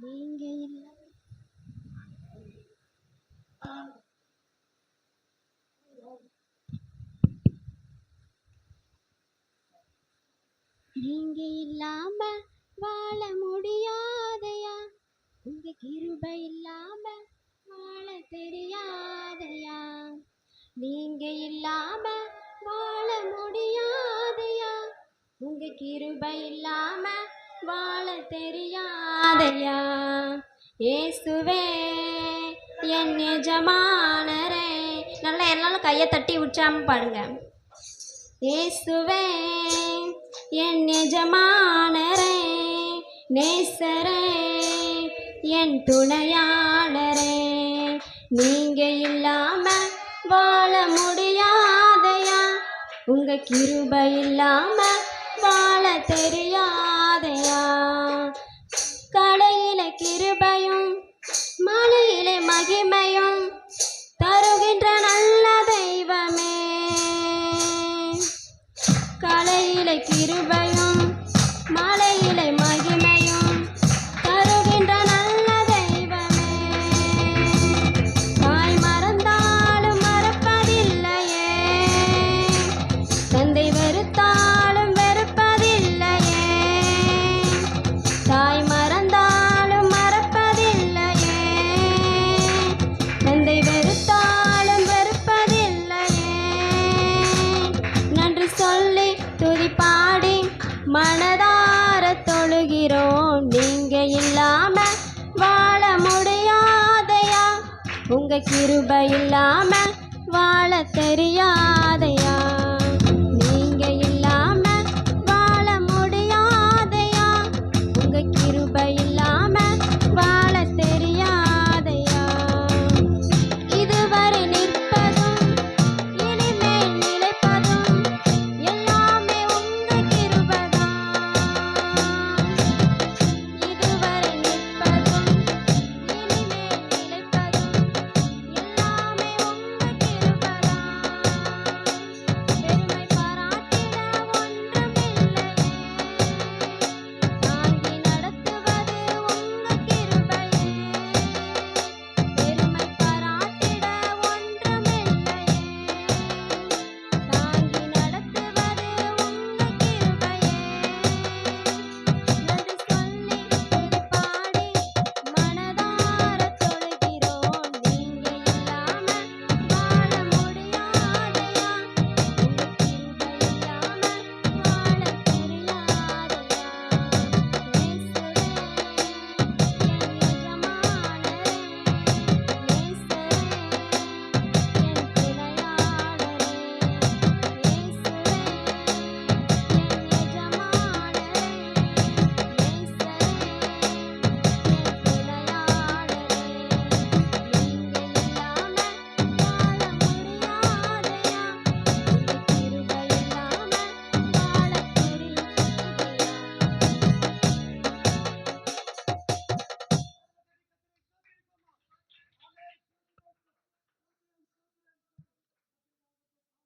நீங்க இல்ல. நீங்க இல்லாம வாழ முடியாதையா? உங்க கிருபை இல்லாம வாழ தெரியாதையா? நீங்க இல்லாம வாழ முடியாதையா? உங்க கிருபை இல்லாம வாழ தெரியாதையா? ஏசுவே என் எஜமானரே. நல்லா எல்லாரும் கையை தட்டி உற்சாம பாடுங்க ஏசுவே என் எஜமானரே நேசரே என் துணையாளரே. நீங்க இல்லாம வாழ முடியாதையா? உங்க கிருப இல்லாம வாழ பாதையா கடையில கிருபையும் மலையிலே மகிமையும் தருகின்ற நல்ல தெய்வமே. கலையில கிருபையும் மனதார தொழுகிறோம். நீங்க இல்லாம வாழ முடியாதையா? உங்க கிருப இல்லாம வாழ தெரியாதையா?